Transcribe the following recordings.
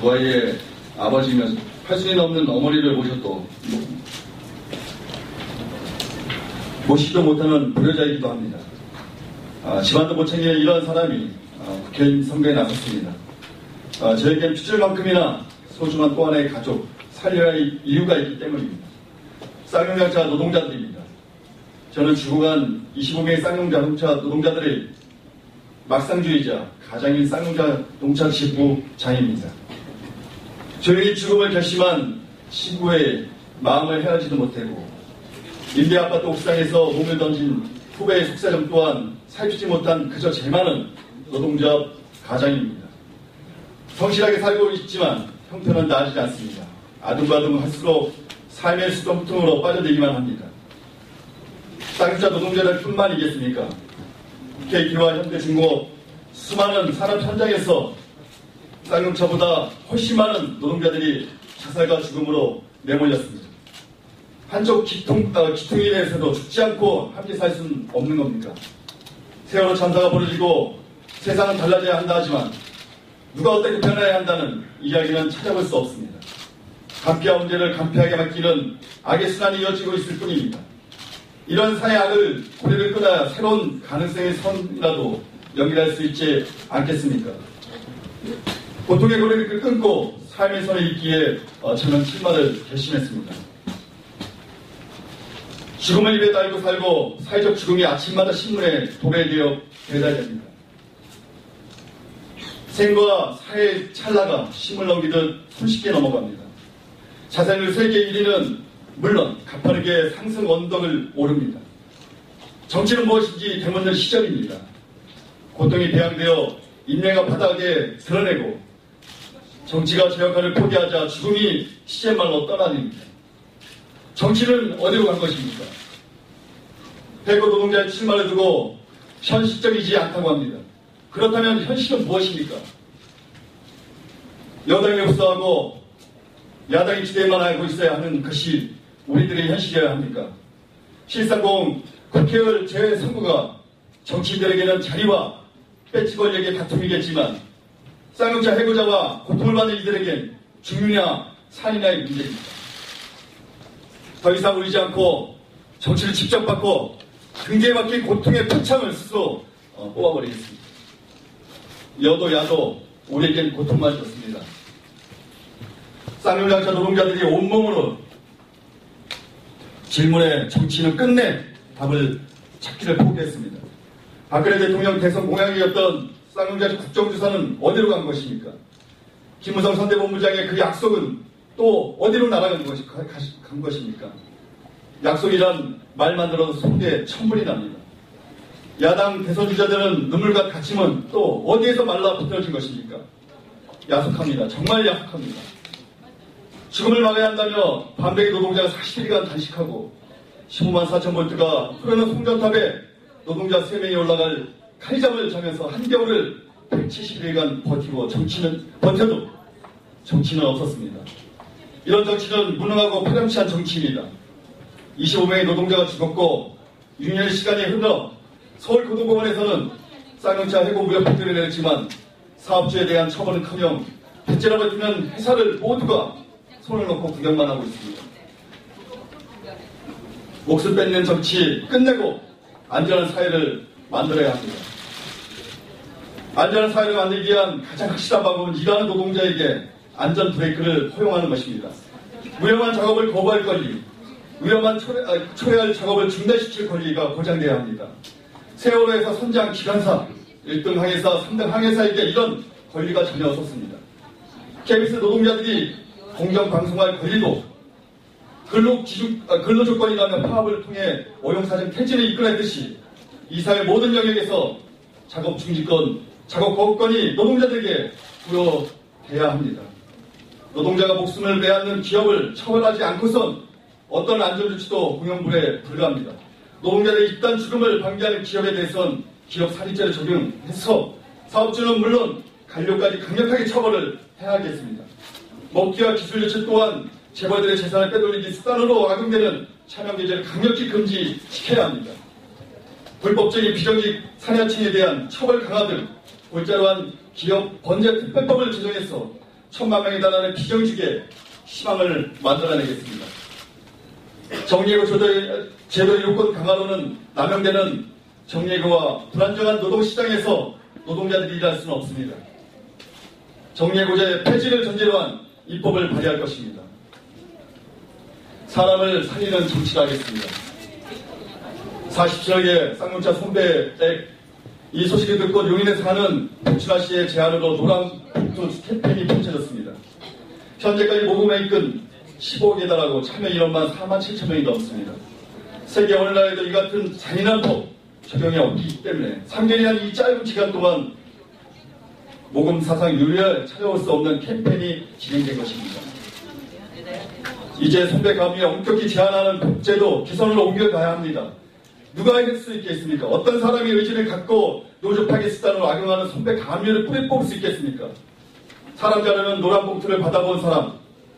두 아이의 아버지며 8순이 넘는 어머니를 모셨도 모시지도 못하는 불효자이기도 합니다. 아, 집안도 못 챙기는 이런 사람이 아, 국회의원 선거에 나섰습니다. 아, 저에겐 핏줄만큼이나 소중한 또 하나의 가족 살려야 할 이유가 있기 때문입니다. 쌍용자차 노동자들입니다. 저는 죽어간 25명의 쌍용자 동차 노동자들의 막상주의자 가장인 쌍용자 동차 지부 장입니다. 조용히 죽음을 결심한 친구의 마음을 헤아지도 못하고 임대 아파트 옥상에서 몸을 던진 후배의 속사정 또한 살피지 못한 그저 제 많은 노동자 가장입니다. 성실하게 살고 있지만 형편은 나아지지 않습니다. 아둥바둥 할수록 삶의 수동통으로 빠져들기만 합니다. 쌍용자 노동자들 뿐만이겠습니까? KT와 현대중공업 수많은 산업 현장에서 쌍용차보다 훨씬 많은 노동자들이 자살과 죽음으로 내몰렸습니다. 한쪽 기통, 어, 기통에 대해서도 죽지 않고 함께 살 수는 없는 겁니까? 세월호 참사가 벌어지고 세상은 달라져야 한다 하지만 누가 어떻게 변해야 한다는 이야기는 찾아볼 수 없습니다. 간피와 문제를 간피하게 맡기는 악의 순환이 이어지고 있을 뿐입니다. 이런 사회 악을 고리를 끊어야 새로운 가능성의 선이라도 연결할 수 있지 않겠습니까? 고통의 고리를 끊고 삶의 선에 있기에 어, 저는 출마를 결심했습니다. 죽음을 입에 달고 살고 사회적 죽음이 아침마다 신문에 도배되어 배달됩니다. 생과 사회의 찰나가 심을 넘기듯 손쉽게 넘어갑니다. 자살률 세계 1위는 물론 가파르게 상승 언덕을 오릅니다. 정치는 무엇인지 되묻는 시점입니다. 고통이 배양되어 인내가 바닥에 드러내고 정치가 제 역할을 포기하자 죽음이 시제말로 떠나냅니다. 정치는 어디로 간 것입니까? 대구 노동자의 출마를 두고 현실적이지 않다고 합니다. 그렇다면 현실은 무엇입니까? 여당이 흡수하고 야당이 기대만 알고 있어야 하는 것이 우리들의 현실이어야 합니까? 실상공 국회의원 재선거가 정치인들에게는 자리와 배치 권력의 다툼이겠지만 쌍용차 해고자와 고통을 받는 이들에겐 중유냐 산이냐의 문제입니다. 더 이상 울지 않고 정치를 직접 받고 등재에 맡긴 고통의 표창을 스스로 어, 뽑아버리겠습니다. 여도 야도 우리에겐 고통만 줬습니다. 쌍용장차 노동자들이 온몸으로 질문에 정치는 끝내 답을 찾기를 포기했습니다. 박근혜 대통령 대선 공약이었던 쌍용자 국정주사는 어디로 간 것입니까? 김무성 선대본부장의 그 약속은 또 어디로 날아간 것이, 간 것입니까? 약속이란 말만 들어도 속에 천불이 납니다. 야당 대선 주자들은 눈물과 갇힘은 또 어디에서 말라 붙어진 것입니까? 야속합니다. 정말 야속합니다. 죽음을 막아야 한다며 반백의 노동자가 40일간 단식하고 15만 4천 볼트가 흐르는 송전탑에 노동자 3명이 올라갈 칼잠을 자면서 한겨울을 170일간 버티고 정치는 버텨도 정치는 없었습니다. 이런 정치는 무능하고 파렴치한 정치입니다. 25명의 노동자가 죽었고 6년의 시간이 흘러 서울고등공원에서는 쌍용차 해고 무역 팩트를 내렸지만 사업주에 대한 처벌은커녕 대체로 버티는 회사를 모두가 손을 놓고 구경만 하고 있습니다. 목숨 뺏는 정치 끝내고 안전한 사회를 만들어야 합니다. 안전한 사회를 만들기 위한 가장 확실한 방법은 일하는 노동자에게 안전 브레이크를 허용하는 것입니다. 위험한 작업을 거부할 권리, 위험한 초래, 아, 초래할 작업을 중단시킬 권리가 보장돼야 합니다. 세월호에서 선장 기관사, 1등 항해사, 3등 항해사에게 이런 권리가 전혀 없었습니다. KBS 노동자들이 공정 방송할 권리도 근로 기준, 아, 근로 조건이라면 파업을 통해 오용사정 퇴진을 이끌어냈듯이 이 사회 모든 영역에서 작업 중지권, 작업 거부권이 노동자들에게 부여돼야 합니다. 노동자가 목숨을 내앗는 기업을 처벌하지 않고선 어떤 안전조치도 공영불에 불과합니다. 노동자들의 집단 죽음을 방지하는 기업에 대해선 기업 살인죄를 적용해서 사업주는 물론 관료까지 강력하게 처벌을 해야 하겠습니다. 먹튀와 기술 유출 또한 재벌들의 재산을 빼돌리기 수단으로 악용되는 차명계제를 강력히 금지시켜야 합니다. 불법적인 비정직 사냐층에 대한 처벌 강화 등 골자로 한 기업 번제 특별법을 제정해서 천만 명에 달하는 비정직에 희망을 만들어내겠습니다. 정리해고 제도 요건 강화로는 남용되는 정리해고와 불안정한 노동시장에서 노동자들이 일할 수는 없습니다. 정리해고제 폐지를 전제로 한 입법을 발의할 것입니다. 사람을 살리는 정치를 하겠습니다. 47억의 쌍용차 손배액 이 소식을 듣고 용인에서 하는 복춘아 씨의 제안으로 노란 복수 캠페인이 펼쳐졌습니다. 현재까지 모금에 이끈 15억에 달하고 참여 인원만 4만 7천 명이 넘습니다. 세계 어느 나라에도 이 같은 잔인한 법 적용이 없기 때문에 3년이란 이 짧은 기간 동안 모금 사상 유례를 찾아올 수 없는 캠페인이 진행된 것입니다. 이제 선배 가문이 엄격히 제한하는 복제도 기선으로 옮겨가야 합니다. 누가 할수 있겠습니까? 어떤 사람이 의지를 갖고 노조 파괴수단으로 악용하는 선배 가문을 뿌리 뽑을 수 있겠습니까? 사람 자르는 노란 봉투를 받아본 사람,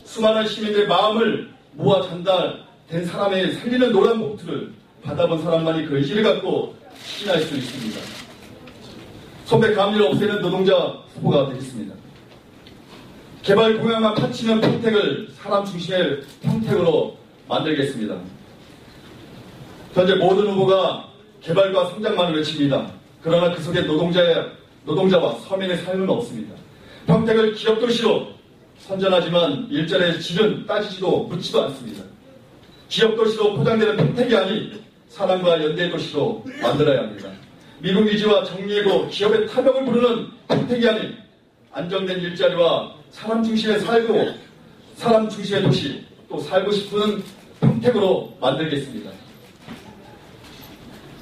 수많은 시민들의 마음을 모아 전달된 사람의 살리는 노란 봉투를 받아본 사람만이 그 의지를 갖고 시인할 수 있습니다. 선배 감리를 없애는 노동자 후보가 되겠습니다. 개발 공약만 파치는 평택을 사람 중심의 평택으로 만들겠습니다. 현재 모든 후보가 개발과 성장만을 외칩니다. 그러나 그 속에 노동자의, 노동자와 서민의 삶은 없습니다. 평택을 기업 도시로 선전하지만 일전의 질은 따지지도 묻지도 않습니다. 기업 도시로 포장되는 평택이 아닌 사람과 연대 도시로 만들어야 합니다. 미국 위지와 정리해고 기업의 타격을 부르는 평택이 아닌 안정된 일자리와 사람 중심의 살고 사람 중심의 도시 또 살고 싶은 평택으로 만들겠습니다.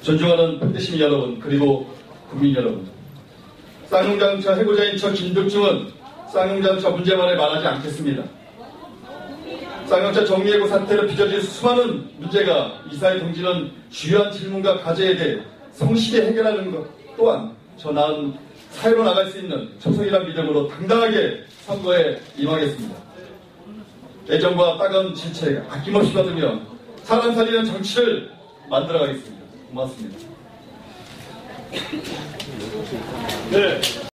존중하는 평택 시민 여러분 그리고 국민 여러분 쌍용장차 해고자인 저 김덕중은 쌍용장차 문제만을 말하지 않겠습니다. 쌍용차 정리해고 사태로 빚어진 수많은 문제가 이사의 동지는 주요한 질문과 과제에 대해 성실히 해결하는 것 또한 저 나은 사회로 나갈 수 있는 초성이란 믿음으로 당당하게 선거에 임하겠습니다. 애정과 따가운 진책 아낌없이 받으며 사람 살리는 정치를 만들어가겠습니다. 고맙습니다. 네.